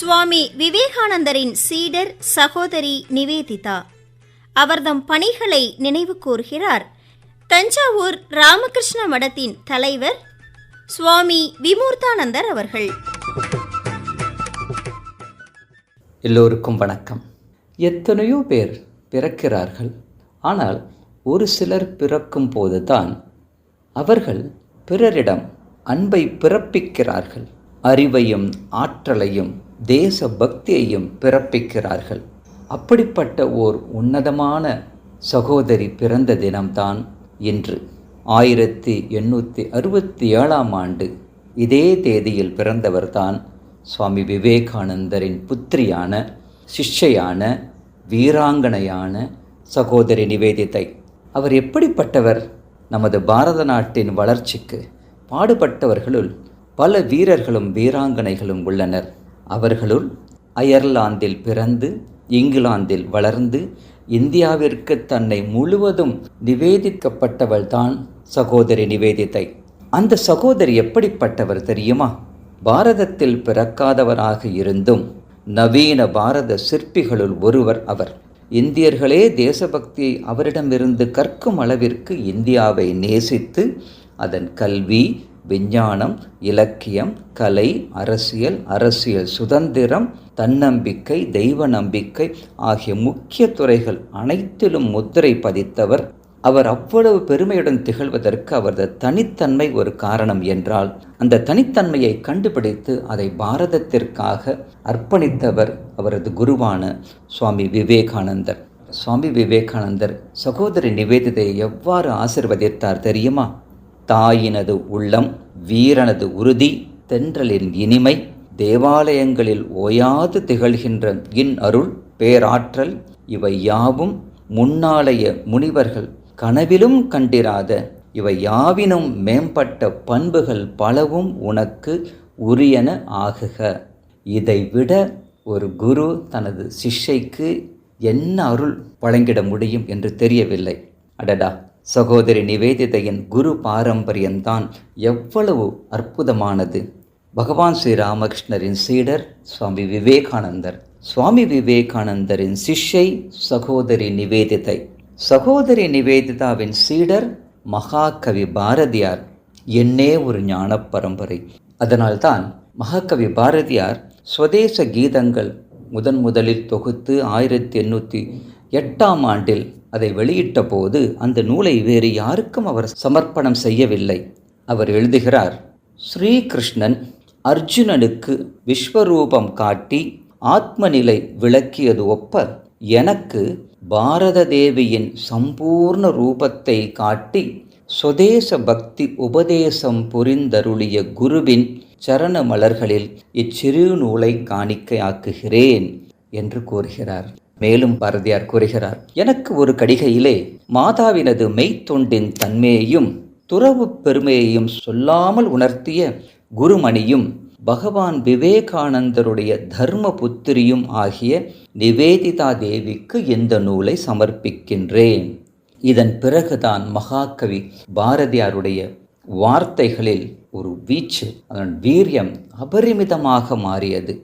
சுவாமி விவேகானந்தரின் சீடர் சகோதரி நிவேதிதா. அவர்தம் பணிகளை நினைவு கூர்கிறார். தஞ்சாவூர் ராமகிருஷ்ண மடத்தின் தலைவர் சுவாமி விமூர்த்தானந்தர் அவர்கள். எல்லோருக்கும் வணக்கம். எத்தனையோ பேர் பிறக்கிறார்கள். ஆனால் ஒரு சிலர் பிறக்கும் போதுதான் அவர்கள் பிறரிடம் அன்பை பிறப்பிக்கிறார்கள். அறிவையும் ஆற்றலையும் தேச பக்தியையும் பிறப்பிக்கிறார்கள். அப்படிப்பட்ட ஓர் உன்னதமான சகோதரி பிறந்த தினம்தான் இன்று. ஆயிரத்தி எண்ணூற்றி அறுபத்தி ஏழாம் ஆண்டு இதே தேதியில் பிறந்தவர்தான் சுவாமி விவேகானந்தரின் புத்திரியான சிஷ்யான வீராங்கனையான சகோதரி நிவேதிதை. அவர் எப்படிப்பட்டவர்? நமது பாரத நாட்டின் வளர்ச்சிக்கு பாடுபட்டவர்களுள் பல வீரர்களும் வீராங்கனைகளும் உள்ளனர். அவர்களுள் அயர்லாந்தில் பிறந்து இங்கிலாந்தில் வளர்ந்து இந்தியாவிற்கு தன்னை முழுவதும் நிவேதிக்கப்பட்டவள்தான் சகோதரி நிவேதிதை. அந்த சகோதரி எப்படிப்பட்டவர் தெரியுமா? பாரதத்தில் பிறக்காதவராக இருந்தும் நவீன பாரத சிற்பிகளுள் ஒருவர் அவர். இந்தியர்களே தேசபக்தியை அவரிடமிருந்து கற்கும் அளவிற்கு இந்தியாவை நேசித்து அதன் கல்வி விஞ்ஞானம் இலக்கியம் கலை அரசியல் அரசியல் சுதந்திரம் தன்னம்பிக்கை தெய்வ நம்பிக்கை ஆகிய முக்கிய துறைகள் அனைத்திலும் முத்திரை பதித்தவர். அவர் அவ்வளவு பெருமையுடன் திகழ்வதற்கு அவரது தனித்தன்மை ஒரு காரணம் என்றால் அந்த தனித்தன்மையை கண்டுபிடித்து அதை பாரதத்திற்காக அர்ப்பணித்தவர் அவரது குருவான சுவாமி விவேகானந்தர். சுவாமி விவேகானந்தர் சகோதரி நிவேதிதையை எவ்வாறு ஆசிர்வதித்தார் தெரியுமா? தாயினது உள்ளம் வீரனது உறுதி தென்றலின் இனிமை தேவாலயங்களில் ஓயாது திகழ்கின்ற இன் அருள் பேராற்றல் இவை யாவும் முன்னாளைய முனிவர்கள் கனவிலும் கண்டிராத இவை யாவினும் மேம்பட்ட பண்புகள் பலவும் உனக்கு உரியன ஆகுக. இதைவிட ஒரு குரு தனது சிஷ்யைக்கு என்ன அருள் வழங்கிட முடியும் என்று தெரியவில்லை. அடடா! சகோதரி நிவேதிதையின் குரு பாரம்பரியம்தான் எவ்வளவு அற்புதமானது. பகவான் ஸ்ரீ ராமகிருஷ்ணரின் சீடர் சுவாமி விவேகானந்தர். சுவாமி விவேகானந்தரின் சிஷ்யை சகோதரி நிவேதிதை. சகோதரி நிவேதிதாவின் சீடர் மகாகவி பாரதியார். என்னே ஒரு ஞான பரம்பரை அதனால்தான் மகாகவி பாரதியார் சுவதேச கீதங்கள் முதன் முதலில் தொகுத்து ஆயிரத்தி எண்ணூற்றி எட்டாம் ஆண்டில் அதை வெளியிட்ட போது அந்த நூலை வேறு யாருக்கும் அவர் சமர்ப்பணம் செய்யவில்லை. அவர் எழுதுகிறார் ஸ்ரீகிருஷ்ணன் அர்ஜுனனுக்கு விஸ்வரூபம் காட்டி ஆத்மநிலை விளக்கியது ஒப்ப எனக்கு பாரத தேவியின் சம்பூர்ண ரூபத்தை காட்டி சுதேச பக்தி உபதேசம் புரிந்தருளிய குருவின் சரண மலர்களில் இச்சிறு நூலை காணிக்கையாக்குகிறேன் என்று கூறுகிறார். மேலும் பாரதியார் கூறுகிறார் எனக்கு ஒரு கடிகையிலே மாதாவினது மெய்த்தொண்டின் தன்மையையும் துறவு பெருமையையும் சொல்லாமல் உணர்த்திய குருமணியும் பகவான் விவேகானந்தருடைய தர்ம புத்திரியும் ஆகிய நிவேதிதா தேவிக்கு இந்த நூலை சமர்ப்பிக்கின்றேன்? இதன் பிறகுதான் மகாகவி பாரதியாருடைய வார்த்தைகளில் ஒரு வீச்சு அதன் வீரியம் அபரிமிதமாக மாறியது.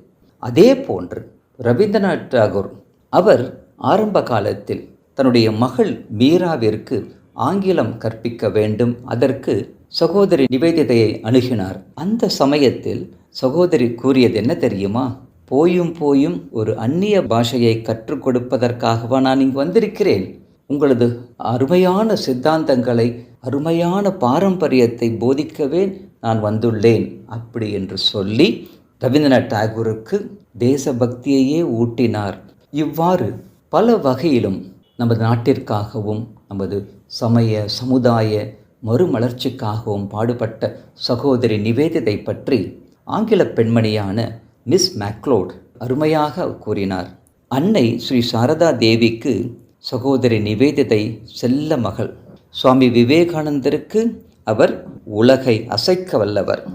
அதே போன்று ரவீந்திரநாத் டாகூர் அவர் ஆரம்ப காலத்தில் தன்னுடைய மகள் மீராவிற்கு ஆங்கிலம் கற்பிக்க வேண்டும் அதற்கு சகோதரி நிவேதிதையை அணுகினார். அந்த சமயத்தில் சகோதரி கூறியது என்ன தெரியுமா? போயும் போயும் ஒரு அந்நிய பாஷையை கற்றுக் கொடுப்பதற்காகவா நான் இங்கு வந்திருக்கிறேன்? உங்களது அருமையான சித்தாந்தங்களை அருமையான பாரம்பரியத்தை போதிக்கவே நான் வந்துள்ளேன் அப்படி என்று சொல்லி ரவீந்திரநாத் டாகூருக்கு தேசபக்தியையே ஊட்டினார். இவ்வாறு பல வகையிலும் நமது நாட்டிற்காகவும் நமது சமய சமுதாய மறுமலர்ச்சிக்காகவும் பாடுபட்ட சகோதரி நிவேதிதை பற்றி ஆங்கில பெண்மணியான மிஸ் மேக்லோட் அருமையாக கூறினார். அன்னை ஸ்ரீ சாரதா தேவிக்கு சகோதரி நிவேதிதை செல்ல மகள். சுவாமி விவேகானந்தருக்கு அவர் உலகை அசைக்க வல்லவர்.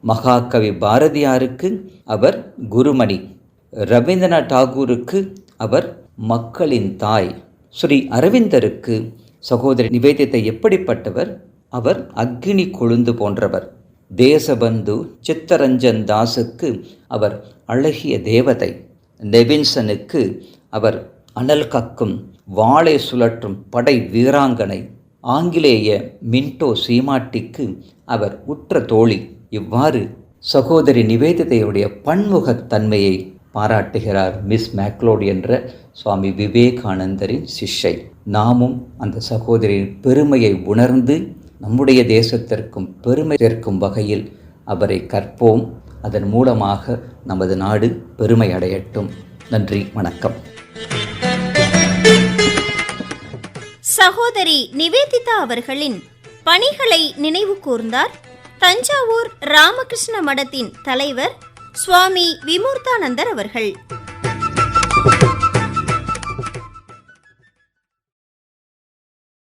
மகாகவி பாரதியாருக்கு அவர் குருமணி. ரவீந்திரநாத் டாகூருக்கு அவர் மக்களின் தாய். ஸ்ரீ அரவிந்தருக்கு சகோதரி நிவேதித்தை எப்படிப்பட்டவர்? அவர் அக்னி கொழுந்து போன்றவர். தேசபந்து சித்தரஞ்சன் தாஸுக்கு அவர் அழகிய தேவதை. நெவின்சனுக்கு அவர் அனல் கக்கும் வாளை சுழற்றும் படை வீராங்கனை. ஆங்கிலேய மின்டோ சீமாட்டிக்கு அவர் உற்ற தோழி. இவ்வாறு சகோதரி நிவேதிதையுடைய பன்முகத்தன்மையை பாராட்டுகிறார் மிஸ் மேக்லோட் என்ற சுவாமி விவேகானந்தரின் சிஷ்யை. நாமும் அந்த சகோதரியின் பெருமையை உணர்ந்து நம்முடைய தேசத்திற்கும் பெருமை சேர்க்கும் வகையில் அவரை கற்போம். அதன் மூலமாக நமது நாடு பெருமை அடையட்டும். நன்றி வணக்கம். சகோதரி நிவேதிதா அவர்களின் பணிகளை நினைவு கூர்ந்தார் தஞ்சாவூர் ராமகிருஷ்ண மடத்தின் தலைவர் சுவாமி விமூர்த்தானந்தர் அவர்கள்.